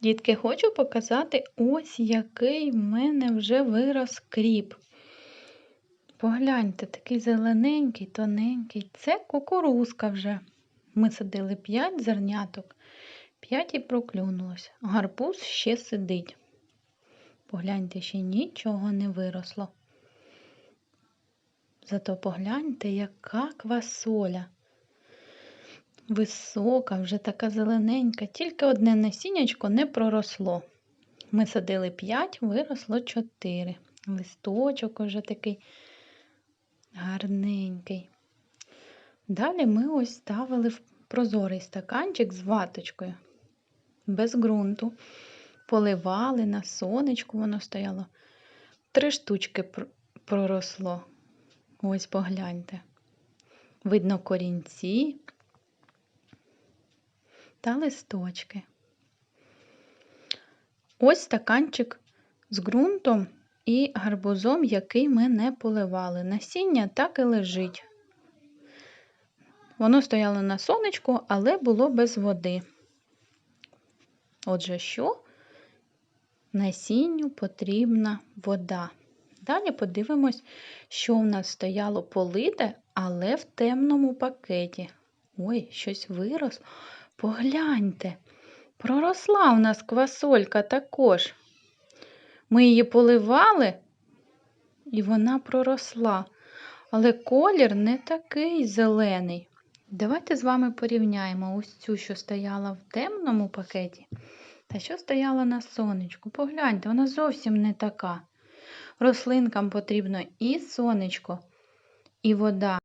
Дітки, хочу показати ось який в мене вже вирос кріп. Погляньте, такий зелененький, тоненький. Це кукурузка вже. Ми садили 5 зерняток, 5 і проклюнулося. Гарбуз ще сидить. Погляньте, ще нічого не виросло. Зато погляньте, яка квасоля. Висока, вже така зелененька, тільки одне насіннячко не проросло. Ми садили 5, виросло 4. Листочок уже такий гарненький. Далі ми ось ставили в прозорий стаканчик з ваточкою, без ґрунту. Поливали на сонечку, воно стояло. Три штучки проросло. Ось погляньте. Видно корінці та листочки. Ось стаканчик з ґрунтом і гарбузом, який ми не поливали. Насіння так і лежить. Воно стояло на сонечку, але було без води. Отже, що? Насінню потрібна вода. Далі подивимось, що в нас стояло полите, але в темному пакеті. Ой, щось виросло. Погляньте, проросла у нас квасолька також. Ми її поливали, і вона проросла. Але колір не такий зелений. Давайте з вами порівняємо ось цю, що стояла в темному пакеті, та що стояла на сонечку. Погляньте, вона зовсім не така. Рослинкам потрібно і сонечко, і вода.